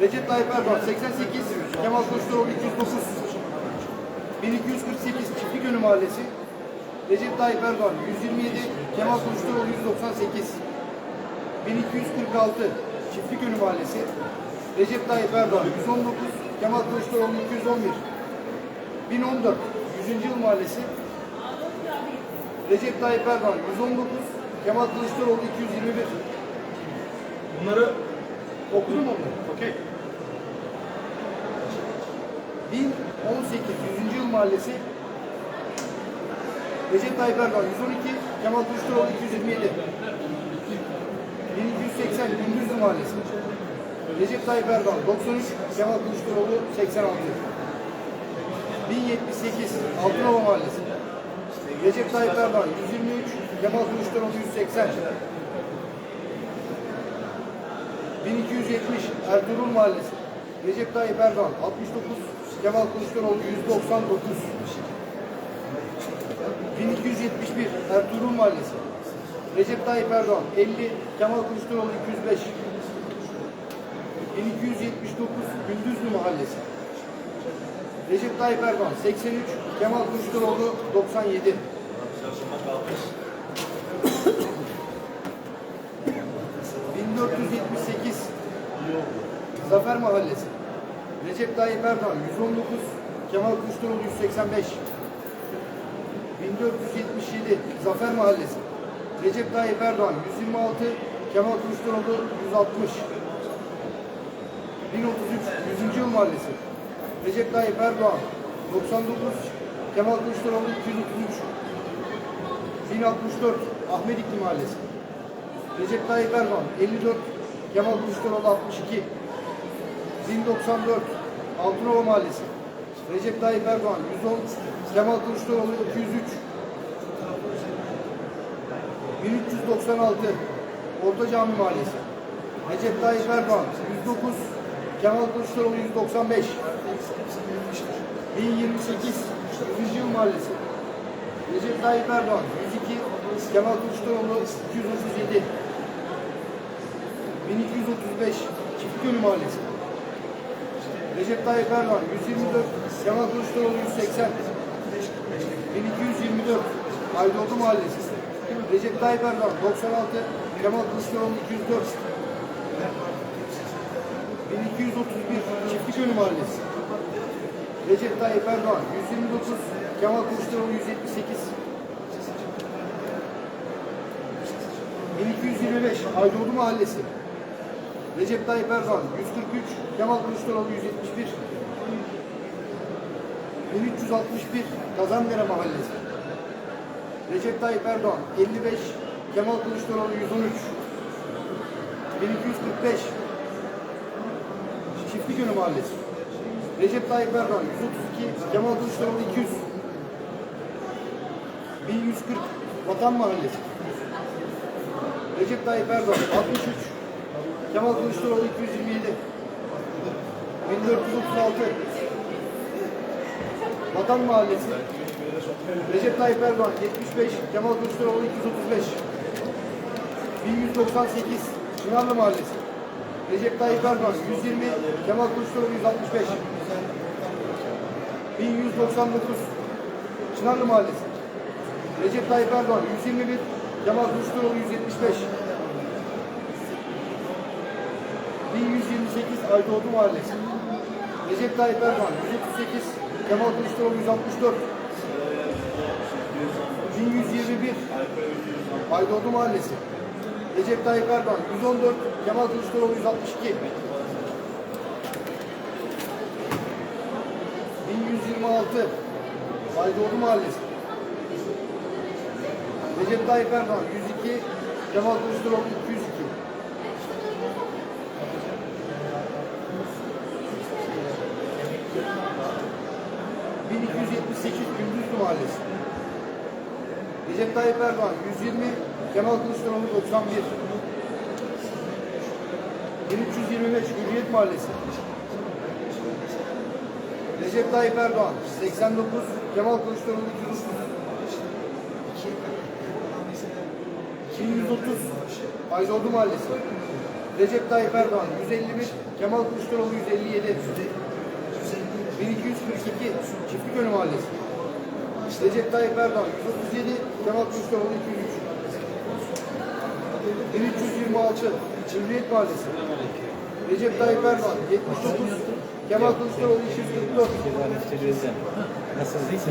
Recep Tayyip Erdoğan 88, Kemal Kılıçdaroğlu 209, 1248 Çiftlikönü Mahallesi, Recep Tayyip Erdoğan 127, Kemal Kılıçdaroğlu 198, 1246 Çiftlikönü Mahallesi, Recep Tayyip Erdoğan 119, Kemal Kılıçdaroğlu 211, 1014 100. Yıl Mahallesi, Recep Tayyip Erdoğan 119, Kemal Kılıçdaroğlu 221. Bunları Okudun mu onları? okey. 1018 100. Yıl Mahallesi, Recep Tayyip Erdoğan 112, Kemal Kılıçdaroğlu 227. 1280 Gündüzlü Mahallesi, Recep Tayyip Erdoğan 93, Kemal Kılıçdaroğlu 86. 1078 Altınova Mahallesi, Recep Tayyip Erdoğan 123, Kemal Kılıçdaroğlu 180. 1270 Ertuğrul Mahallesi, Recep Tayyip Erdoğan 69, Kemal Kılıçdaroğlu 199. 1271 Ertuğrul Mahallesi, Recep Tayyip Erdoğan 50, Kemal Kılıçdaroğlu 205. 1279 Gündüzlü Mahallesi, Recep Tayyip Erdoğan 83, Kemal Kılıçdaroğlu 97. Zafer Mahallesi. Recep Tayyip Erdoğan 119 Kemal Kılıçdaroğlu 185 1477 Zafer Mahallesi. Recep Tayyip Erdoğan 126 Kemal Kılıçdaroğlu 160 1033 100. Yıl Mahallesi. Recep Tayyip Erdoğan 99 Kemal Kılıçdaroğlu 233 1064 Ahmedikli Mahallesi. Recep Tayyip Erdoğan 54 Kemal Kılıçdaroğlu 62 1094 Altınova Mahallesi. Recep Tayyip Erdoğan 110 Kemal Kılıçdaroğlu 203 1396 Orta Cami Mahallesi. Recep Tayyip Erdoğan 109 Kemal Kılıçdaroğlu 195 1028 100. Yıl Mahallesi. Recep Tayyip Erdoğan 102 Kemal Kılıçdaroğlu 237 1235 Çiftlikönü Mahallesi Recep Tayyip Erdoğan 124 Kemal Kılıçdaroğlu 180 1224 Aydoğdu Mahallesi. Recep Tayyip Erdoğan 96 Kemal Kılıçdaroğlu 204 1231 Çiftlikönü Mahallesi. Recep Tayyip Erdoğan 129 Kemal Kılıçdaroğlu 178 1225 Aydoğdu Mahallesi Recep Tayyip Erdoğan 143 Kemal Kılıçdaroğlu 171 1361 Kazandere Mahallesi. Recep Tayyip Erdoğan 55 Kemal Kılıçdaroğlu 113 1245 Çiftlikönü Mahallesi. Recep Tayyip Erdoğan 132 Kemal Kılıçdaroğlu 200 1140 Vatan Mahallesi. Recep Tayyip Erdoğan 63 Kemal Kılıçdaroğlu 227 1436 Vatan Mahallesi. Recep Tayyip Erdoğan 75 Kemal Kılıçdaroğlu 235 1198 Çınarlı Mahallesi. Recep Tayyip Erdoğan 120 Kemal Kılıçdaroğlu 165 1199 Çınarlı Mahallesi. Recep Tayyip Erdoğan 121 Kemal Kılıçdaroğlu 175 1128 Aydoğdu Mahallesi. Recep Tayyip Erdoğan 138 Kemal Kılıçdaroğlu 164 1121 Aydoğdu Mahallesi. Recep Tayyip Erdoğan 114 Kemal Kılıçdaroğlu 162 1126 Aydoğdu Mahallesi. Recep Tayyip Erdoğan 102 Kemal Kılıçdaroğlu 202 1278 Gündüzlü Mahallesi. Recep Tayyip Erdoğan 120, Kemal Kılıçdaroğlu 91. 1325 Hürriyet Mahallesi. Recep Tayyip Erdoğan 89, Kemal Kılıçdaroğlu 230. 1130 Aydoğdu Mahallesi. Recep Tayyip Erdoğan 151, Kemal Kılıçdaroğlu 157, 1242 Çiftlikönü Mahallesi. Recep Tayyip Erdoğan 137, Kemal Kılıçdaroğlu 203. 1326 Cumhuriyet Mahallesi. Recep Tayyip Erdoğan 79, Kemal Kılıçdaroğlu 244. Nasılsınız?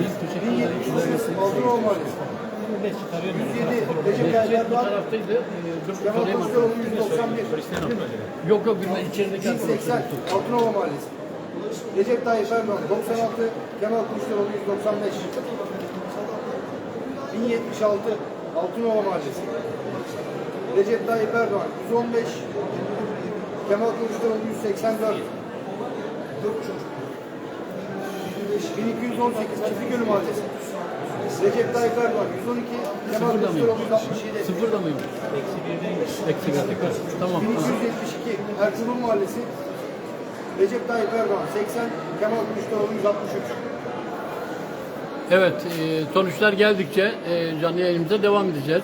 1700 Altınoluk Mahallesi. 107 Recep Tayyip Erdoğan. Kemal Kılıçdaroğlu 191. Yok yok bilmem içerideki 1080 Altınova Mahallesi. Recep Tayyip Erdoğan 96, Kemal Kılıçdaroğlu 195. 1076 Altınova Mahallesi. Recep Tayyip Erdoğan 115, Kemal Kılıçdaroğlu 184. 1218 Çiftlikönü Mahallesi. Recep Tayyip Erdoğan 112, Kemal Sıfırda mıyım? Kılıçdaroğlu 167. Sıfırda mıyım? Eksi birde. Tamam. 1272 Ertuğrul Mahallesi. Recep Tayyip Erdoğan 80, Kemal Kılıçdaroğlu 163. Evet, e, sonuçlar geldikçe e, canlı yayınımıza devam edeceğiz.